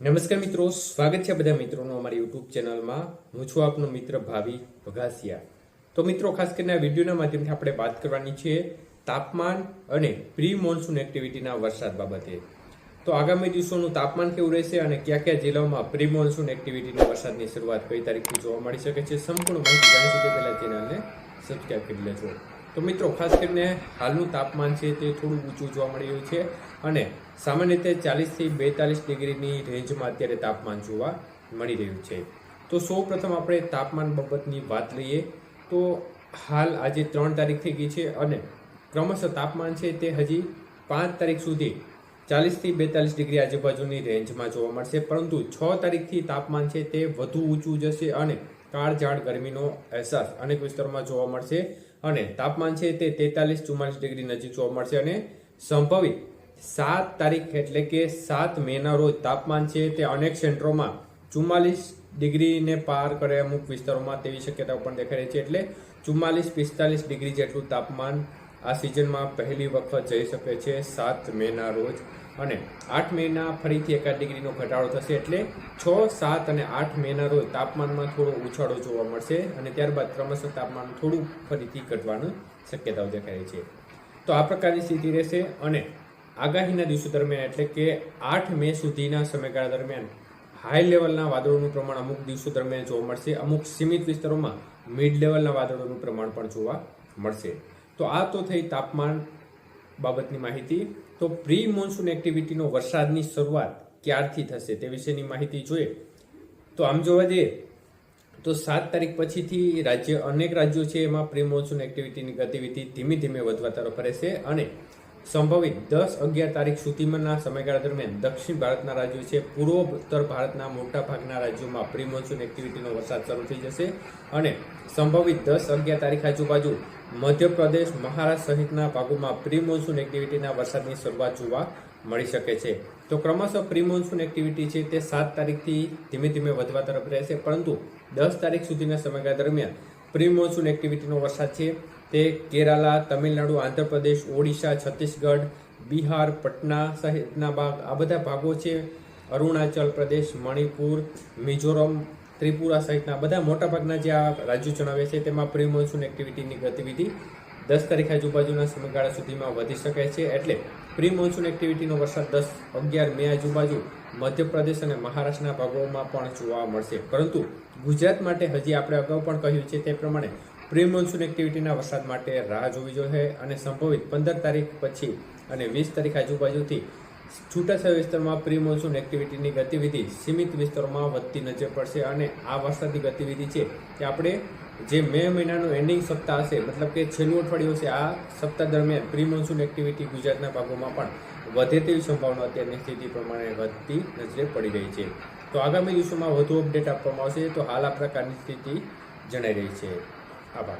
નમસ્કાર મિત્રો, સ્વાગત છે બધા મિત્રોનું અમારી યુટ્યુબ ચેનલમાં. હું છું આપનો મિત્ર ભાવિ ભગાસિયા. તો મિત્રો, ખાસ કરીને આ વિડીયોના માધ્યમથી આપણે વાત કરવાની છે તાપમાન અને પ્રી મોન્સૂન એક્ટિવિટીના વરસાદ બાબતે. તો આગામી દિવસોનું તાપમાન કેવું રહેશે અને કયા કયા જિલ્લાઓમાં પ્રી મોન્સૂન એક્ટિવિટીના વરસાદની શરૂઆત કઈ તારીખથી જોવા મળી શકે છે, સંપૂર્ણ માહિતી જાણી શકે પહેલાં ચેનલને સબસ્ક્રાઈબ કરી લેજો. તો મિત્રો, ખાસ કરીને હાલનું તાપમાન છે તે થોડું ઊંચું જોવા મળી રહ્યું છે અને સામાન્ય રીતે ચાલીસથી બેતાલીસ ડિગ્રીની રેન્જમાં અત્યારે તાપમાન જોવા મળી રહ્યું છે. તો સૌ પ્રથમ આપણે તાપમાન બાબતની વાત લઈએ. તો હાલ આજે ત્રણ તારીખ થઈ ગઈ છે અને ક્રમશઃ તાપમાન છે તે હજી પાંચ તારીખ સુધી ચાલીસથી બેતાલીસ ડિગ્રી આજુબાજુની રેન્જમાં જોવા મળશે. પરંતુ છ તારીખથી તાપમાન છે તે વધુ ઊંચું જશે અને કાળઝાળ ગરમીનો અહેસાસ અનેક વિસ્તારોમાં જોવા મળશે અને તાપમાન છે તે તેતાલીસ ચુમ્માલીસ ડિગ્રી નજીક જોવા મળશે અને સંભવિત સાત તારીખ એટલે કે સાત મેના રોજ તાપમાન છે તે અનેક સેન્ટરોમાં ચુમ્માલીસ ડિગ્રીને પાર કરે અમુક વિસ્તારોમાં તેવી શક્યતાઓ પણ દેખાઈ રહી છે એટલે ચુમ્માલીસ પિસ્તાલીસ ડિગ્રી જેટલું તાપમાન આ સિઝનમાં પહેલી વખત જઈ શકે છે સાત મેના રોજ અને આઠ મેના ફરીથી એકાદ ડિગ્રીનો ઘટાડો થશે એટલે છ, સાત અને આઠ મેના રોજ તાપમાનમાં થોડો ઉછાળો જોવા મળશે અને ત્યારબાદ ક્રમશઃ તાપમાન થોડું ફરીથી ઘટવાની શક્યતાઓ દેખાય છે. તો આ પ્રકારની સ્થિતિ રહેશે અને આગાહીના દિવસો દરમિયાન એટલે કે આઠ મે સુધીના સમયગાળા દરમિયાન હાઈ લેવલના વાદળોનું પ્રમાણ અમુક દિવસો દરમિયાન જોવા મળશે. અમુક સીમિત વિસ્તારોમાં મિડ લેવલના વાદળોનું પ્રમાણ પણ જોવા મળશે. તો આ તો થઈ તાપમાન બાબતની માહિતી. તો પ્રી મોન્સૂન એક્ટિવિટીનો વરસાદની શરૂઆત ક્યારથી થશે તે વિશેની માહિતી જોઈએ. તો આમ જોવા જઈએ, તો સાત તારીખ પછીથી રાજ્ય અનેક રાજ્યો છે એમાં પ્રી મોન્સૂન એક્ટિવિટીની ગતિવિધિ ધીમે ધીમે વધવા તરફ રહેશે અને સંભવિત દસ અગિયાર તારીખ સુધીમાંના સમયગાળા દરમિયાન દક્ષિણ ભારતના રાજ્યો છે પૂર્વ ઉત્તર ભારતના મોટા ભાગના રાજ્યોમાં પ્રી મોન્સૂન એક્ટિવિટીનો વરસાદ શરૂ થઈ જશે અને સંભવિત દસ અગિયાર તારીખ આજુબાજુ મધ્યપ્રદેશ, મહારાષ્ટ્ર સહિતના ભાગોમાં પ્રી મોન્સૂન એક્ટિવિટીના વરસાદની શરૂઆત જોવા મળી શકે છે. તો ક્રમશઃ પ્રી મોન્સૂન એક્ટિવિટી છે તે સાત તારીખથી ધીમે ધીમે વધવા તરફ રહેશે, પરંતુ દસ તારીખ સુધીના સમયગાળા દરમિયાન પ્રી મોન્સૂન એક્ટિવિટીનો વરસાદ છે તે કેરાલા, તમિલનાડુ, આંધ્રપ્રદેશ, ઓડિશા, છત્તીસગઢ, બિહાર, પટના સહિતના ભાગ, આ બધા ભાગો છે. અરુણાચલ પ્રદેશ, મણિપુર, મિઝોરમ ત્રિપુરા સહિતના બધા મોટાભાગના જે આ રાજ્યો જણાવ્યા છે, તેમાં પ્રી મોન્સૂન એક્ટિવિટીની ગતિવિધિ દસ તારીખ આજુબાજુના સમયગાળા સુધીમાં વધી શકે છે. એટલે પ્રી મોન્સૂન એક્ટિવિટીનો વરસાદ દસ, અગિયાર મે આજુબાજુ મધ્યપ્રદેશ અને મહારાષ્ટ્રના ભાગોમાં પણ જોવા મળશે. પરંતુ ગુજરાત માટે હજી આપણે અગાઉ પણ કહ્યું છે તે પ્રમાણે પ્રી મોન્સૂન એક્ટિવિટીના વરસાદ માટે રાહ જોવી જોઈએ અને સંભવિત પંદર તારીખ પછી અને વીસ તારીખ આજુબાજુથી છૂટાછવાયા વિસ્તારમાં પ્રી મોન્સૂન એક્ટિવિટીની ગતિવિધિ સીમિત વિસ્તારોમાં વધતી નજર પડશે અને આ વરસાદની ગતિવિધિ છે તે આપણે જે મે મહિનાનું એન્ડિંગ સપ્તાહ હશે, મતલબ કે છેલ્લું અઠવાડિયું હશે, આ સપ્તાહ દરમિયાન પ્રી મોન્સૂન એક્ટિવિટી ગુજરાતના ભાગોમાં પણ વધે તેવી સંભાવના અત્યારની સ્થિતિ પ્રમાણે વધતી નજરે પડી રહી છે. તો આગામી દિવસોમાં વધુ અપડેટ આપવામાં આવશે, તો હાલ આ પ્રકારની સ્થિતિ જણાઈ રહી છે. આભાર.